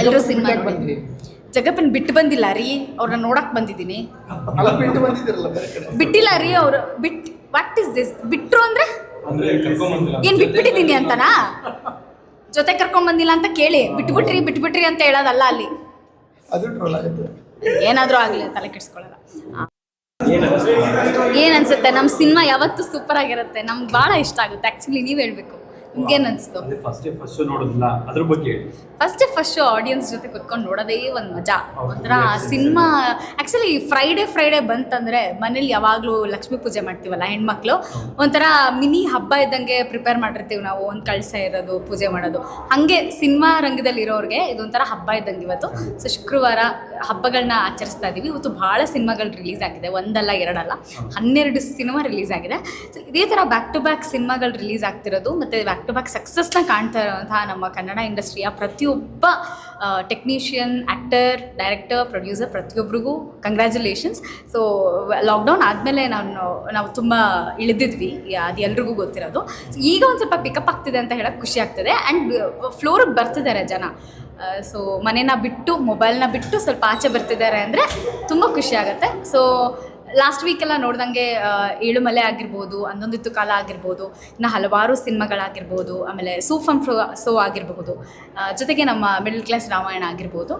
ಎಲ್ಲರೂ ಸಿನಿಮಾ ಜಗಪ್ಪನ್ ಬಿಟ್ಟು ಬಂದಿಲ್ಲ ರೀ ಅವ್ರನ್ನ ನೋಡಕ್ ಬಂದಿದ್ದೀನಿ. ಬಿಟ್ಟಿಲ್ಲ ರೀ ಅವರು. ಬಿಟ್ ವಾಟ್ ಇಸ್ ದಿಸ್ ಬಿಟ್ರು ಅಂದ್ರೆ? ಏನ್ ಬಿಟ್ಬಿಟ್ಟಿದ್ದೀನಿ ಅಂತನಾ? ಜೊತೆ ಕರ್ಕೊಂಡ್ ಬಂದಿಲ್ಲ ಅಂತ ಕೇಳಿ. ಬಿಟ್ಬಿಟ್ರಿ ಬಿಟ್ಬಿಟ್ರಿ ಅಂತ ಹೇಳೋದಲ್ಲ ಅಲ್ಲಿ. ಏನಾದ್ರೂ ಆಗ್ಲಿ ತಲೆ ಕೆಡ್ಸ್ಕೊಳ್ಳಲ್ಲ. ಏನ್ ಅನ್ಸುತ್ತೆ? ನಮ್ಮ ಸಿನಿಮಾ ಯಾವತ್ತೂ ಸೂಪರ್ ಆಗಿರುತ್ತೆ. ನಮ್ಗೆ ಬಹಳ ಇಷ್ಟ ಆಗುತ್ತೆ. ಆಕ್ಚುಲಿ ನೀವ್ ಹೇಳ್ಬೇಕು. ನಿಮ್ಗೇನ್ ಅನ್ಸ್ತು. ಅಂದ್ರೆ ಫಸ್ಟ್ ಫಸ್ಟ್ ನೋಡೋದಿಲ್ಲ. ಅದ್ರ ಬಗ್ಗೆ ಹೇಳಿ. ಫಸ್ಟ್ ಫಸ್ಟ್ ಶೋ ಆಡಿಯನ್ಸ್ ಜೊತೆ ಕುತ್ಕೊಂಡು ನೋಡೋದೇ ಒಂದು ಮಜಾ. ಒಂಥರ. ಸಿನಿಮಾ ಆ್ಯಕ್ಚುಲಿ ಫ್ರೈಡೇ ಫ್ರೈಡೇ ಬಂತಂದ್ರೆ ಮನೇಲಿ ಯಾವಾಗಲೂ ಲಕ್ಷ್ಮೀ ಪೂಜೆ ಮಾಡ್ತೀವಲ್ಲ ಹೆಣ್ಮಕ್ಳು? ಒಂಥರ ಮಿನಿ ಹಬ್ಬ ಇದ್ದಂಗೆ ಪ್ರಿಪೇರ್ ಮಾಡಿರ್ತೀವಿ ನಾವು ಒಂದು ಕಳಸ ಇರೋದು ಪೂಜೆ ಮಾಡೋದು. ಹಾಗೆ ಸಿನಿಮಾ ರಂಗದಲ್ಲಿ ಇರೋರಿಗೆ ಇದೊಂಥರ ಹಬ್ಬ ಇದ್ದಂಗೆ ಇವತ್ತು. ಸೊ ಶುಕ್ರವಾರ ಹಬ್ಬಗಳನ್ನ ಆಚರಿಸ್ತಾ ಇದ್ದೀವಿ ಇವತ್ತು ಭಾಳ ಸಿನಿಮಾಗಳು ರಿಲೀಸ್ ಆಗಿದೆ. ಒಂದಲ್ಲ ಎರಡಲ್ಲ ಹನ್ನೆರಡು ಸಿನಿಮಾ ರಿಲೀಸ್ ಆಗಿದೆ. ಸೊ ಇದೇ ಥರ ಬ್ಯಾಕ್ ಟು ಬ್ಯಾಕ್ ಸಿನಿಮಾಗಳು ರಿಲೀಸ್ ಆಗ್ತಿರೋದು ಮತ್ತು ಬ್ಯಾಕ್ ಟು ಬ್ಯಾಕ್ ಸಕ್ಸಸ್ನ ಕಾಣ್ತಾ ಇರೋಂತಹ ನಮ್ಮ ಕನ್ನಡ ಇಂಡಸ್ಟ್ರಿಯ ಪ್ರತಿಯೊಬ್ಬ ಟೆಕ್ನಿಷಿಯನ್ ಆ್ಯಕ್ಟರ್ ಡೈರೆಕ್ಟರ್ ಪ್ರೊಡ್ಯೂಸರ್ ಪ್ರತಿಯೊಬ್ಬರಿಗೂ ಕಂಗ್ರ್ಯಾಚುಲೇಷನ್ಸ್ ಸೊ ಲಾಕ್ಡೌನ್ ಆದಮೇಲೆ ನಾನು ನಾವು ತುಂಬ ಇಳಿದಿದ್ವಿ. ಅದು ಎಲ್ರಿಗೂ ಗೊತ್ತಿರೋದು. ಈಗ ಒಂದು ಸ್ವಲ್ಪ ಪಿಕಪ್ ಆಗ್ತಿದೆ ಅಂತ ಹೇಳೋಕ್ಕೆ ಖುಷಿ ಆಗ್ತದೆ. ಆ್ಯಂಡ್ ಫ್ಲೋರಿಗೆ ಬರ್ತಿದ್ದಾರೆ ಜನ. ಸೊ ಮನೇನ ಬಿಟ್ಟು ಮೊಬೈಲ್ನ ಬಿಟ್ಟು ಸ್ವಲ್ಪ ಆಚೆ ಬರ್ತಿದ್ದಾರೆ ಅಂದರೆ ತುಂಬ ಖುಷಿ ಸೊ ಲಾಸ್ಟ್ ವೀಕೆಲ್ಲ ನೋಡ್ದಂಗೆ ಏಳುಮಲೆ ಆಗಿರ್ಬೋದು ಹನ್ನೊಂದಿತ್ತು ಕಾಲ ಆಗಿರ್ಬೋದು ಇನ್ನು ಹಲವಾರು ಸಿನಿಮಾಗಳಾಗಿರ್ಬೋದು ಆಮೇಲೆ ಸೂಫನ್ ಫ್ರೋ ಸೋ ಆಗಿರಬಹುದು ಜೊತೆಗೆ ನಮ್ಮ ಮಿಡಲ್ ಕ್ಲಾಸ್ ರಾಮಾಯಣ ಆಗಿರ್ಬೋದು.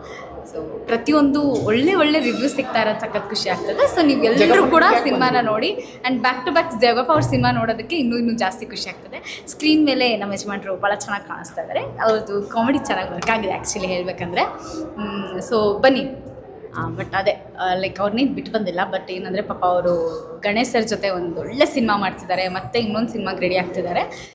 ಸೊ ಪ್ರತಿಯೊಂದು ಒಳ್ಳೆ ಒಳ್ಳೆ ರಿವ್ಯೂ ಸಿಗ್ತಾ ಇರೋದು ಸಖತ್ ಖುಷಿ ಆಗ್ತದೆ. ಸೊ ನೀವೆಲ್ಲರೂ ಕೂಡ ಸಿನಿಮಾನ ನೋಡಿ. And back to back Jagappa ಅವ್ರ ಸಿನಿಮಾ ನೋಡೋದಕ್ಕೆ ಇನ್ನೂ ಇನ್ನೂ ಜಾಸ್ತಿ ಖುಷಿ ಆಗ್ತದೆ. ಸ್ಕ್ರೀನ್ ಮೇಲೆ ನಮ್ಮ ಯಜಮಾನರು ಭಾಳ ಚೆನ್ನಾಗಿ ಕಾಣಿಸ್ತಾ ಇದ್ದಾರೆ ಅವ್ರದ್ದು ಕಾಮಿಡಿ ಚೆನ್ನಾಗಿ ವರ್ಕ್ ಆಗಿದೆ ಆ್ಯಕ್ಚುಲಿ ಹೇಳಬೇಕಂದ್ರೆ. ಸೊ ಬನ್ನಿ. ಬಟ್ ಅದೇ ಲೈಕ್ ಅವ್ರನ್ನೇನು ಬಿಟ್ಟು ಬಂದಿಲ್ಲ ಬಟ್ ಏನಂದರೆ ಪಾಪ ಅವರು ಗಣೇಶರ ಜೊತೆ ಒಂದು ಒಳ್ಳೆ ಸಿನಿಮಾ ಮಾಡ್ತಿದ್ದಾರೆ, ಮತ್ತೆ ಇನ್ನೊಂದು ಸಿನಿಮಾಗೆ ರೆಡಿ ಆಗ್ತಿದ್ದಾರೆ.